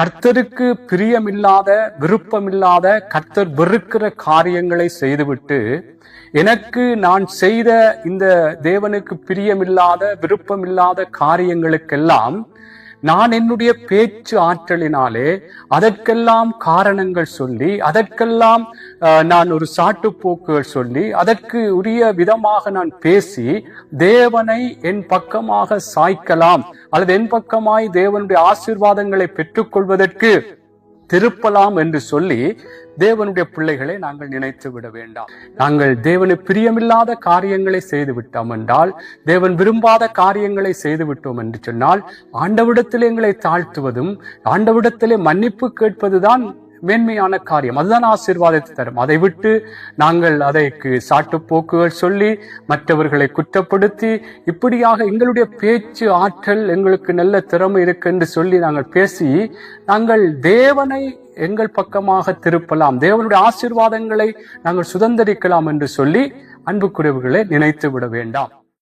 கர்த்தருக்கு பிரியமில்லாத விருப்பமில்லாத கர்த்தர் வெறுக்கிற காரியங்களை செய்துவிட்டு எனக்கு நான் செய்த இந்த தேவனுக்கு பிரியமில்லாத விருப்பமில்லாத காரியங்களுக்கெல்லாம் நான் என்னுடைய பேச்சு ஆற்றலினாலே அதற்கெல்லாம் காரணங்கள் சொல்லி அதற்கெல்லாம் நான் ஒரு சாட்டுப்போக்குகள் சொல்லி அதற்கு உரிய விதமாக நான் பேசி தேவனை என் பக்கமாக சாய்க்கலாம் அல்லது என் பக்கமாய் தேவனுடைய ஆசிர்வாதங்களை பெற்றுக்கொள்வதற்கு திருப்பலாம் என்று சொல்லி தேவனுடைய பிள்ளைகளை நாங்கள் நினைத்து விட வேண்டாம். நாங்கள் தேவனை பிரியமில்லாத காரியங்களை செய்து விட்டோம் என்றால் தேவன் விரும்பாத காரியங்களை செய்து விட்டோம் என்று சொன்னால் ஆண்டவிடத்தில் எங்களை தாழ்த்துவதும் ஆண்டவிடத்திலே மன்னிப்பு கேட்பதுதான் மேன்மையான காரியம். அதுதான் ஆசீர்வாதத்தை தரும். அதை விட்டு நாங்கள் அதற்கு சாட்டுப்போக்குகள் சொல்லி மற்றவர்களை குற்றப்படுத்தி இப்படியாக எங்களுடைய பேச்சு ஆற்றல் எங்களுக்கு நல்ல திறமை இருக்கு என்று சொல்லி நாங்கள் பேசி நாங்கள் தேவனை எங்கள் பக்கமாக திருப்பலாம். தேவனுடைய ஆசீர்வாதங்களை நாங்கள் சுதந்திரிக்கலாம் என்று சொல்லி அன்புக்குரியவர்களை நினைத்து விட வேண்டாம்.